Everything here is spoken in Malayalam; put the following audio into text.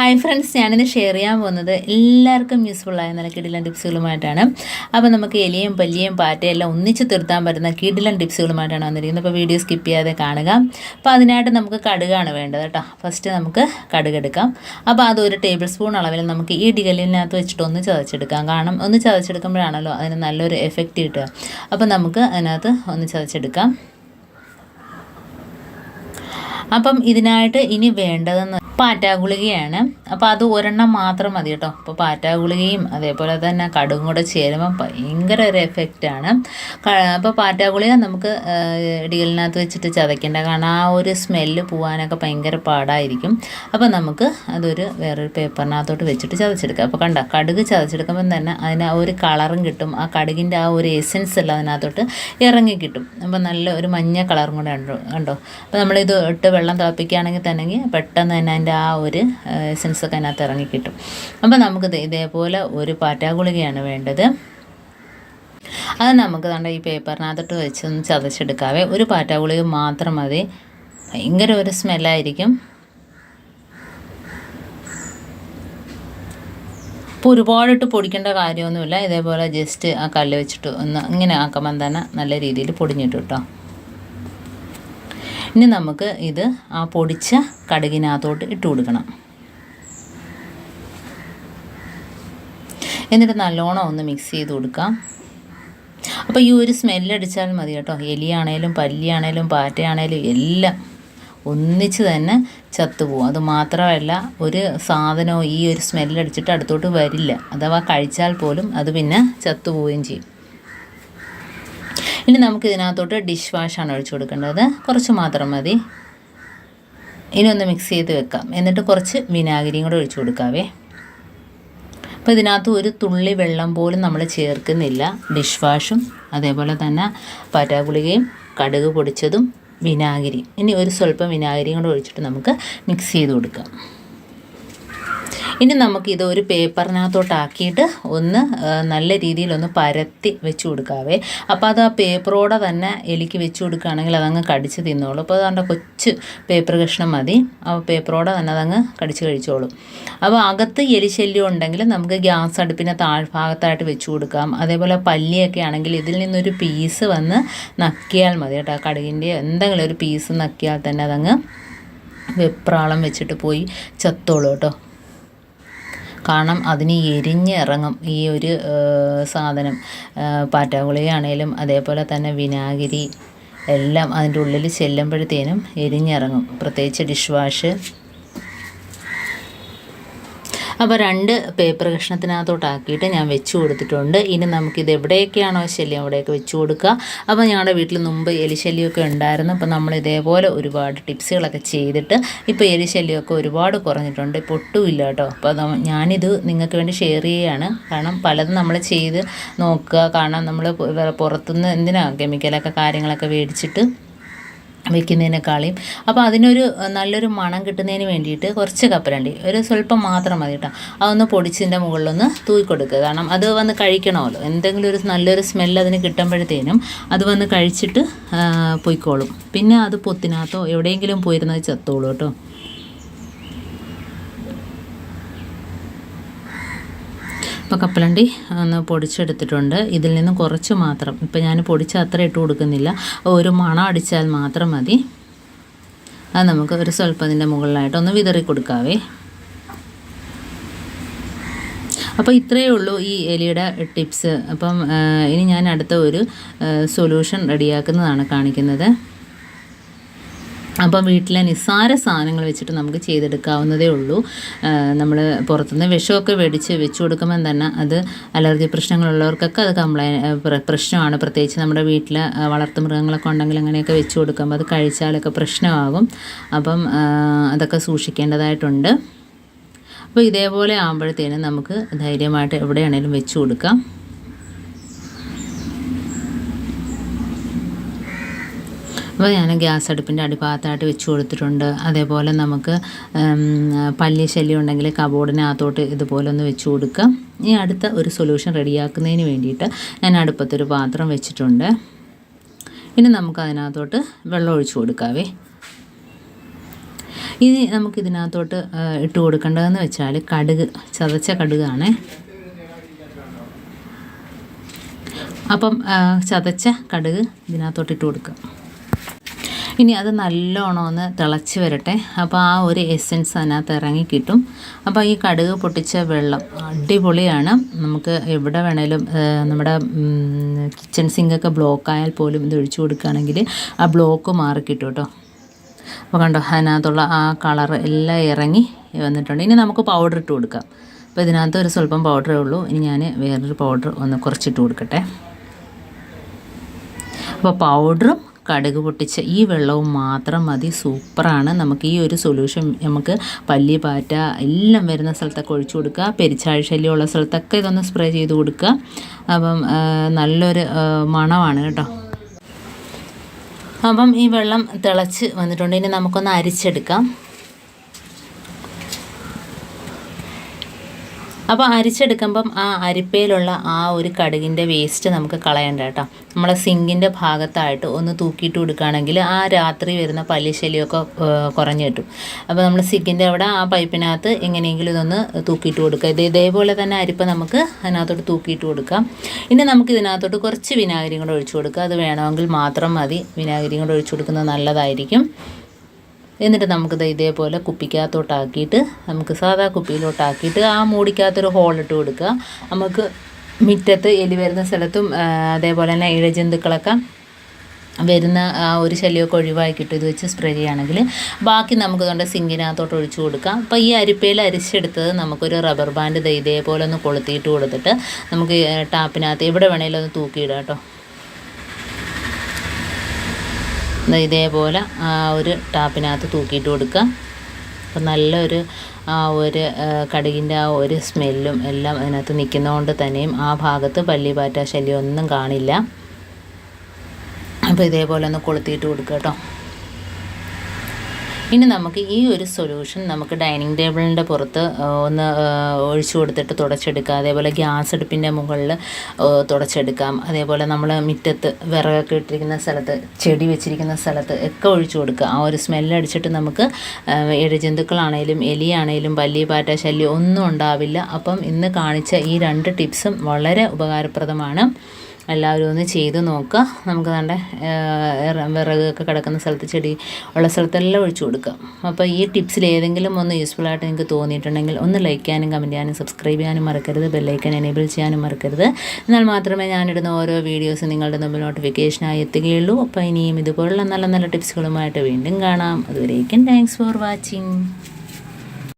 ഹായ് ഫ്രണ്ട്സ് ഞാനിന്ന് ഷെയർ ചെയ്യാൻ പോകുന്നത് എല്ലാവർക്കും യൂസ്ഫുള്ളായ നല്ല കിടിലൻ ടിപ്സുകളുമായിട്ടാണ് അപ്പോൾ നമുക്ക് എലിയും പല്ലിയും പാറ്റയും എല്ലാം ഒന്നിച്ച് തീർത്താൻ പറ്റുന്ന കിടിലൻ ടിപ്സുകളുമായിട്ടാണ് വന്നിരിക്കുന്നത്. അപ്പോൾ വീഡിയോ സ്കിപ്പ് ചെയ്യാതെ കാണുക. അപ്പോൾ അതിനായിട്ട് നമുക്ക് കടുകാണ് വേണ്ടത് കേട്ടോ. ഫസ്റ്റ് നമുക്ക് കടുക് എടുക്കാം. അപ്പോൾ അത് ഒരു ടേബിൾ സ്പൂൺ അളവിൽ നമുക്ക് ഈ ഡികലിനകത്ത് വെച്ചിട്ട് ഒന്ന് ചതച്ചെടുക്കാം. കാരണം ഒന്ന് ചതച്ചെടുക്കുമ്പോഴാണല്ലോ അതിന് നല്ലൊരു എഫക്റ്റ് കിട്ടുക. അപ്പോൾ നമുക്ക് അതിനകത്ത് ഒന്ന് ചതച്ചെടുക്കാം. അപ്പം ഇതിനായിട്ട് ഇനി വേണ്ടതെന്ന് പാറ്റാഗുളികയാണ്. അപ്പോൾ അത് ഒരെണ്ണം മാത്രം മതി കേട്ടോ. അപ്പോൾ പാറ്റാഗുളികയും അതേപോലെ തന്നെ കടും കൂടെ ചേരുമ്പോൾ ഭയങ്കര ഒരു എഫക്റ്റാണ് അപ്പോൾ പാറ്റാഗുളിക നമുക്ക് ഇടികളിനകത്ത് വെച്ചിട്ട് ചതയ്ക്കേണ്ട. കാരണം ആ ഒരു സ്മെല്ല് പോകാനൊക്കെ ഭയങ്കര പാടായിരിക്കും. അപ്പോൾ നമുക്ക് അതൊരു വേറൊരു പേപ്പറിനകത്തോട്ട് വെച്ചിട്ട് ചതച്ചെടുക്കാം. അപ്പോൾ കണ്ട കടുക് ചതച്ചെടുക്കുമ്പം തന്നെ അതിന് ആ ഒരു കളറും കിട്ടും. ആ കടുകിന്റെ ആ ഒരു എസെൻസ് എല്ലാം അതിനകത്തോട്ട് ഇറങ്ങി കിട്ടും. അപ്പോൾ നല്ല ഒരു മഞ്ഞ കളറും കൂടെ ഉണ്ടോ കണ്ടോ? അപ്പോൾ നമ്മളിത് ഇട്ട് വെള്ളം തിളപ്പിക്കുകയാണെങ്കിൽ തന്നെ പെട്ടെന്ന് തന്നെ അതിന്റെ ആ ഒരു എസെൻസൊക്കെ അതിനകത്ത് ഇറങ്ങിക്കിട്ടും. അപ്പോൾ നമുക്ക് ഇതേപോലെ ഒരു പാറ്റാഗുളികയാണ് വേണ്ടത്. അത് നമുക്ക് കണ്ട ഈ പേപ്പറിനകത്തോട്ട് വെച്ച് ഒന്ന് ചതച്ചെടുക്കാവേ. ഒരു പാറ്റാഗുളിക മാത്രം മതി. ഭയങ്കര ഒരു സ്മെല്ലായിരിക്കും അപ്പോൾ ഒരുപാടിട്ട് പൊടിക്കേണ്ട കാര്യമൊന്നുമില്ല. ഇതേപോലെ ജസ്റ്റ് ആ കല്ല് വെച്ചിട്ട് ഒന്ന് ഇങ്ങനെ ആക്കുമ്പം തന്നെ നല്ല രീതിയിൽ പൊടിഞ്ഞിട്ട് കേട്ടോ ഇനി നമുക്ക് ഇത് ആ പൊടിച്ച കടുകിനകത്തോട്ട് ഇട്ട് കൊടുക്കണം. എന്നിട്ട് നല്ലോണം ഒന്ന് മിക്സ് ചെയ്ത് കൊടുക്കാം. അപ്പോൾ ഈ ഒരു സ്മെല്ലടിച്ചാൽ മതി കേട്ടോ. എലിയാണേലും പല്ലിയാണേലും പാറ്റയാണേലും എല്ലാം ഒന്നിച്ച് തന്നെ ചത്തുപോകും അത് മാത്രമല്ല ഒരു സാധനവും ഈ ഒരു സ്മെല്ലടിച്ചിട്ട് അടുത്തോട്ട് വരില്ല. അഥവാ കഴിച്ചാൽ പോലും അത് പിന്നെ ചത്തുപോവുകയും ചെയ്യും. ഇനി നമുക്ക് ഇതിനകത്തോട്ട് ഡിഷ് വാഷാണ് ഒഴിച്ചു കൊടുക്കേണ്ടത്. കുറച്ച് മാത്രം മതി. ഇനി ഒന്ന് മിക്സ് ചെയ്ത് വെക്കാം. എന്നിട്ട് കുറച്ച് വിനാഗിരിയും കൂടെ ഒഴിച്ചു കൊടുക്കാവേ. അപ്പോൾ ഇതിനകത്ത് ഒരു തുള്ളി വെള്ളം പോലും നമ്മൾ ചേർക്കുന്നില്ല. ഡിഷ് വാഷും അതേപോലെ തന്നെ പറ്റാഗുളികയും കടുക് പൊടിച്ചതും വിനാഗിരി. ഇനി ഒരു സ്വല്പം വിനാഗിരിയും കൂടെ ഒഴിച്ചിട്ട് നമുക്ക് മിക്സ് ചെയ്ത് കൊടുക്കാം. ഇനി നമുക്കിത് ഒരു പേപ്പറിനകത്തോട്ടാക്കിയിട്ട് ഒന്ന് നല്ല രീതിയിൽ ഒന്ന് പരത്തി വെച്ച് കൊടുക്കാവേ. അപ്പോൾ അത് ആ പേപ്പറോടെ തന്നെ എലിക്ക് വെച്ച് കൊടുക്കുകയാണെങ്കിൽ അതങ്ങ് കടിച്ച് തിന്നോളൂ. അപ്പോൾ അതുകൊണ്ട് കൊച്ച് പേപ്പർ കഷ്ണം മതി. ആ പേപ്പറോടെ തന്നെ അതങ്ങ് കടിച്ച് കഴിച്ചോളും. അപ്പോൾ അകത്ത് എലിശല്യം ഉണ്ടെങ്കിൽ നമുക്ക് ഗ്യാസ് അടുപ്പിന്റെ താഴ്ഭാഗത്തായിട്ട് വെച്ച് കൊടുക്കാം. അതേപോലെ പല്ലിയൊക്കെ ആണെങ്കിൽ ഇതിൽ നിന്നൊരു പീസ് വന്ന് നക്കിയാൽ മതി കേട്ടോ. കടുകിന്റെ എന്തെങ്കിലും ഒരു പീസ് നക്കിയാൽ തന്നെ അതങ്ങ് വെപ്രാളം വെച്ചിട്ട് പോയി ചത്തോളൂ കേട്ടോ. കാരണം അതിന് എരിഞ്ഞിറങ്ങും ഈ ഒരു സാധനം. പാറ്റാഗുളിയാണേലും അതേപോലെ തന്നെ വിനാഗിരി എല്ലാം അതിന്റെ ഉള്ളിൽ ചെല്ലുമ്പോഴത്തേനും എരിഞ്ഞിറങ്ങും. പ്രത്യേകിച്ച് ഡിഷ് വാഷ് അപ്പോൾ രണ്ട് പേപ്പർ കഷ്ണത്തിനകത്തോട്ടാക്കിയിട്ട് ഞാൻ വെച്ച് കൊടുത്തിട്ടുണ്ട്. ഇനി നമുക്കിത് എവിടെയൊക്കെയാണോ ശല്യം അവിടെയൊക്കെ വെച്ച് കൊടുക്കുക. അപ്പോൾ ഞങ്ങളുടെ വീട്ടിൽ മുമ്പ് എലിശല്യമൊക്കെ ഉണ്ടായിരുന്നു. അപ്പോൾ നമ്മൾ ഇതേപോലെ ഒരുപാട് ടിപ്സുകളൊക്കെ ചെയ്തിട്ട് ഇപ്പോൾ എലിശല്യമൊക്കെ ഒരുപാട് കുറഞ്ഞിട്ടുണ്ട്. ഇപ്പോൾ ഒട്ടുമില്ല കേട്ടോ. അപ്പോൾ ഞാനിത് നിങ്ങൾക്ക് വേണ്ടി ഷെയർ ചെയ്യുകയാണ് കാരണം പലതും നമ്മൾ ചെയ്ത് നോക്കുക. കാരണം നമ്മൾ പുറത്തുനിന്ന് എന്തിനാണ് കെമിക്കലൊക്കെ കാര്യങ്ങളൊക്കെ മേടിച്ചിട്ട് വെക്കുന്നതിനേക്കാളും അപ്പോൾ അതിനൊരു നല്ലൊരു മണം കിട്ടുന്നതിന് വേണ്ടിയിട്ട് കുറച്ച് കപ്പലണ്ടി. ഒരു സ്വല്പം മാത്രം മതി കേട്ടോ. അതൊന്ന് പൊടിച്ചതിന്റെ മുകളിലൊന്ന് തൂക്കി കൊടുക്കുക കാരണം അത് വന്ന് കഴിക്കണമല്ലോ. എന്തെങ്കിലും ഒരു നല്ലൊരു സ്മെല്ല് അതിന് കിട്ടുമ്പോഴത്തേനും അത് വന്ന് കഴിച്ചിട്ട് പൊയ്ക്കോളും. പിന്നെ അത് പൊത്തിനകത്തോ എവിടെയെങ്കിലും പോയിരുന്നത് ചത്തോളൂ കേട്ടോ. ഇപ്പോൾ കപ്പലണ്ടി ഒന്ന് പൊടിച്ചെടുത്തിട്ടുണ്ട്. ഇതിൽ നിന്ന് കുറച്ച് മാത്രം. ഇപ്പോൾ ഞാൻ പൊടിച്ച് അത്ര ഇട്ട് കൊടുക്കുന്നില്ല. ഒരു മണം അടിച്ചാൽ മാത്രം മതി. അത് നമുക്ക് ഒരു സ്വല്പം അതിന്റെ മുകളിലായിട്ട് ഒന്ന് വിതറി കൊടുക്കാവേ. അപ്പോൾ ഇത്രയേ ഉള്ളൂ ഈ എലിയുടെ ടിപ്സ്. അപ്പം ഇനി ഞാൻ അടുത്ത ഒരു സൊല്യൂഷൻ റെഡിയാക്കുന്നതാണ് കാണിക്കുന്നത്. അപ്പം വീട്ടിലെ നിസ്സാര സാധനങ്ങൾ വെച്ചിട്ട് നമുക്ക് ചെയ്തെടുക്കാവുന്നതേ ഉള്ളൂ. നമ്മൾ പുറത്തുനിന്ന് വിഷമൊക്കെ മേടിച്ച് വെച്ച് കൊടുക്കുമ്പം തന്നെ അത് അലർജി പ്രശ്നങ്ങളുള്ളവർക്കൊക്കെ അത് കംപ്ലൈൻ പ്രശ്നമാണ്. പ്രത്യേകിച്ച് നമ്മുടെ വീട്ടിൽ വളർത്തു മൃഗങ്ങളൊക്കെ ഉണ്ടെങ്കിൽ അങ്ങനെയൊക്കെ വെച്ച് കൊടുക്കുമ്പോൾ അത് കഴിച്ചാലൊക്കെ പ്രശ്നമാകും. അപ്പം അതൊക്കെ സൂക്ഷിക്കേണ്ടതായിട്ടുണ്ട്. അപ്പോൾ ഇതേപോലെ ആകുമ്പോഴത്തേനും നമുക്ക് ധൈര്യമായിട്ട് എവിടെയാണേലും വെച്ച് കൊടുക്കാം. അപ്പോൾ ഞാൻ ഗ്യാസ് അടുപ്പിന്റെ അടിഭാഗത്തായിട്ട് വെച്ച് കൊടുത്തിട്ടുണ്ട്. അതേപോലെ നമുക്ക് പല്ലി ശല്യം ഉണ്ടെങ്കിൽ കബോർഡിനകത്തോട്ട് ഇതുപോലെ ഒന്ന് വെച്ച് കൊടുക്കാം. ഈ അടുത്ത ഒരു സൊല്യൂഷൻ റെഡിയാക്കുന്നതിന് വേണ്ടിയിട്ട് ഞാൻ അടുപ്പത്തൊരു പാത്രം വെച്ചിട്ടുണ്ട്. ഇനി നമുക്ക് അതിനകത്തോട്ട് വെള്ളം ഒഴിച്ചു കൊടുക്കാവേ. ഇനി നമുക്ക് ഇതിനകത്തോട്ട് ഇട്ട് കൊടുക്കേണ്ടതെന്ന് വെച്ചാൽ കടുക് ചതച്ച കടുകാണ്. അപ്പം ചതച്ച കടുക് ഇതിനകത്തോട്ട് ഇട്ട് കൊടുക്കുക ഇനി അത് നല്ലോണം ഒന്ന് തിളച്ച് വരട്ടെ. അപ്പോൾ ആ ഒരു എസെൻസ് അതിനകത്ത് ഇറങ്ങി കിട്ടും. അപ്പോൾ ഈ കടുക് പൊട്ടിച്ച വെള്ളം അടിപൊളിയാണ്. നമുക്ക് എവിടെ വേണേലും നമ്മുടെ കിച്ചൺ സിങ്കൊക്കെ ബ്ലോക്ക് ആയാൽ പോലും ഇത് ഒഴിച്ചു കൊടുക്കുകയാണെങ്കിൽ ആ ബ്ലോക്ക് മാറി കിട്ടും കേട്ടോ. അപ്പോൾ കണ്ടോ അതിനകത്തുള്ള ആ കളർ എല്ലാം ഇറങ്ങി വന്നിട്ടുണ്ട്. ഇനി നമുക്ക് പൗഡർ ഇട്ട് കൊടുക്കാം. അപ്പോൾ ഇതിനകത്ത് ഒരു സ്വല്പം പൗഡറേ ഉള്ളൂ. ഇനി ഞാൻ വേറൊരു പൗഡർ ഒന്ന് കുറച്ചിട്ട് കൊടുക്കട്ടെ. അപ്പോൾ പൗഡറും കടുക് പൊട്ടിച്ച ഈ വെള്ളവും മാത്രം മതി. സൂപ്പറാണ്. നമുക്ക് ഈ ഒരു സൊല്യൂഷൻ നമുക്ക് പല്ലി പാറ്റ എല്ലാം വരുന്ന സ്ഥലത്തൊക്കെ ഒഴിച്ചു കൊടുക്കുക. പെരിച്ചാഴ് ശല്യമുള്ള സ്ഥലത്തൊക്കെ ഇതൊന്ന് സ്പ്രേ ചെയ്ത് കൊടുക്കുക. അപ്പം നല്ലൊരു മണമാണ് കേട്ടോ. അപ്പം ഈ വെള്ളം തിളച്ച് വന്നിട്ടുണ്ട്. ഇനി നമുക്കൊന്ന് അരിച്ചെടുക്കാം. അപ്പോൾ അരിച്ചെടുക്കുമ്പം ആ അരിപ്പയിലുള്ള ആ ഒരു കടുകിന്റെ വേസ്റ്റ് നമുക്ക് കളയണ്ട കേട്ടോ. നമ്മളെ സിങ്കിന്റെ ഭാഗത്തായിട്ട് ഒന്ന് തൂക്കിയിട്ട് കൊടുക്കുകയാണെങ്കിൽ ആ രാത്രി വരുന്ന പല്ലിശല്യമൊക്കെ കുറഞ്ഞു കിട്ടും. അപ്പോൾ നമ്മൾ സിങ്കിന്റെ അവിടെ ആ പൈപ്പിനകത്ത് എങ്ങനെയെങ്കിലും ഇതൊന്ന് തൂക്കിയിട്ട് കൊടുക്കുക. ഇത് ഇതേപോലെ തന്നെ അരിപ്പ നമുക്ക് അതിനകത്തോട്ട് തൂക്കിയിട്ട് കൊടുക്കാം. ഇനി നമുക്ക് ഇതിനകത്തോട്ട് കുറച്ച് വിനാഗിരി കൂടെ ഒഴിച്ചു കൊടുക്കുക. അത് വേണമെങ്കിൽ മാത്രം മതി. വിനാഗിരി കൂടെ ഒഴിച്ചു കൊടുക്കുന്നത് നല്ലതായിരിക്കും. എന്നിട്ട് നമുക്കിത് ഇതേപോലെ കുപ്പിക്കകത്തോട്ടാക്കിയിട്ട് നമുക്ക് സാധാ കുപ്പിയിലോട്ടാക്കിയിട്ട് ആ മൂടിക്കകത്തൊരു ഹോളിട്ട് കൊടുക്കുക. നമുക്ക് മുറ്റത്ത് എലി വരുന്ന സ്ഥലത്തും അതേപോലെ തന്നെ ഇഴജന്തുക്കളൊക്കെ വരുന്ന ആ ഒരു ശല്യമൊക്കെ ഒഴിവാക്കിയിട്ട് ഇത് വെച്ച് സ്പ്രേ ചെയ്യുകയാണെങ്കിൽ. ബാക്കി നമുക്ക് കൊണ്ട് സിങ്കിനകത്തോട്ട് ഒഴിച്ചു കൊടുക്കാം. അപ്പോൾ ഈ അരിപ്പയിൽ അരിച്ചെടുത്തത് നമുക്കൊരു റബ്ബർ ബാൻഡ് ഇതേപോലെ ഒന്ന് കൊളുത്തിയിട്ട് കൊടുത്തിട്ട് നമുക്ക് ടാപ്പിനകത്ത് എവിടെ വേണേലും ഒന്ന് തൂക്കിയിടാം കേട്ടോ. ഇതേപോലെ ആ ഒരു ടാപ്പിനകത്ത് തൂക്കിയിട്ട് കൊടുക്കുക. അപ്പം നല്ലൊരു ആ ഒരു കടുകിന്റെ ആ ഒരു സ്മെല്ലും എല്ലാം അതിനകത്ത് നിൽക്കുന്നതുകൊണ്ട് തന്നെയും ആ ഭാഗത്ത് പല്ലിപാറ്റ ശല്യം ഒന്നും കാണില്ല. അപ്പോൾ ഇതേപോലെ ഒന്ന് കൊളുത്തിയിട്ട് കൊടുക്കുക കേട്ടോ. ഇനി നമുക്ക് ഈ ഒരു സൊല്യൂഷൻ നമുക്ക് ഡൈനിങ് ടേബിളിന്റെ പുറത്ത് ഒന്ന് ഒഴിച്ചു കൊടുത്തിട്ട് തുടച്ചെടുക്കുക അതേപോലെ ഗ്യാസ് അടുപ്പിന്റെ മുകളിൽ തുടച്ചെടുക്കാം. അതേപോലെ നമ്മൾ മുറ്റത്ത് വിറകൊക്കെ ഇട്ടിരിക്കുന്ന സ്ഥലത്ത് ചെടി വെച്ചിരിക്കുന്ന സ്ഥലത്ത് ഒക്കെ ഒഴിച്ചു കൊടുക്കുക. ആ ഒരു സ്മെല്ലടിച്ചിട്ട് നമുക്ക് ഇഴജന്തുക്കളാണേലും എലിയാണേലും പല്ലി പാറ്റ ശല്യം ഒന്നും ഉണ്ടാവില്ല. അപ്പം ഇന്ന് കാണിച്ച ഈ രണ്ട് ടിപ്സും വളരെ ഉപകാരപ്രദമാണ്. എല്ലാവരും ഒന്ന് ചെയ്ത് നോക്കുക നമുക്ക് നല്ല വിറകൊക്കെ കിടക്കുന്ന സ്ഥലത്ത് ചെടി ഉള്ള സ്ഥലത്തെല്ലാം ഒഴിച്ചു കൊടുക്കുക അപ്പോൾ ഈ ടിപ്സിൽ ഏതെങ്കിലും ഒന്ന് യൂസ്ഫുൾ ആയിട്ട് നിങ്ങൾക്ക് തോന്നിയിട്ടുണ്ടെങ്കിൽ ഒന്ന് ലൈക്ക് ചെയ്യാനും കമന്റ് ചെയ്യാനും സബ്സ്ക്രൈബ് ചെയ്യാനും മറക്കരുത്. ബെല്ലൈക്കൻ എനേബിൾ ചെയ്യാനും മറക്കരുത്. എന്നാൽ മാത്രമേ ഞാനിടുന്ന ഓരോ വീഡിയോസും നിങ്ങളുടെ മുമ്പിൽ നോട്ടിഫിക്കേഷനായി എത്തുകയുള്ളൂ. അപ്പോൾ ഇനിയും ഇതുപോലുള്ള നല്ല നല്ല ടിപ്സുകളുമായിട്ട് വീണ്ടും കാണാം. അതുവരേക്കും താങ്ക്സ് ഫോർ വാച്ചിങ്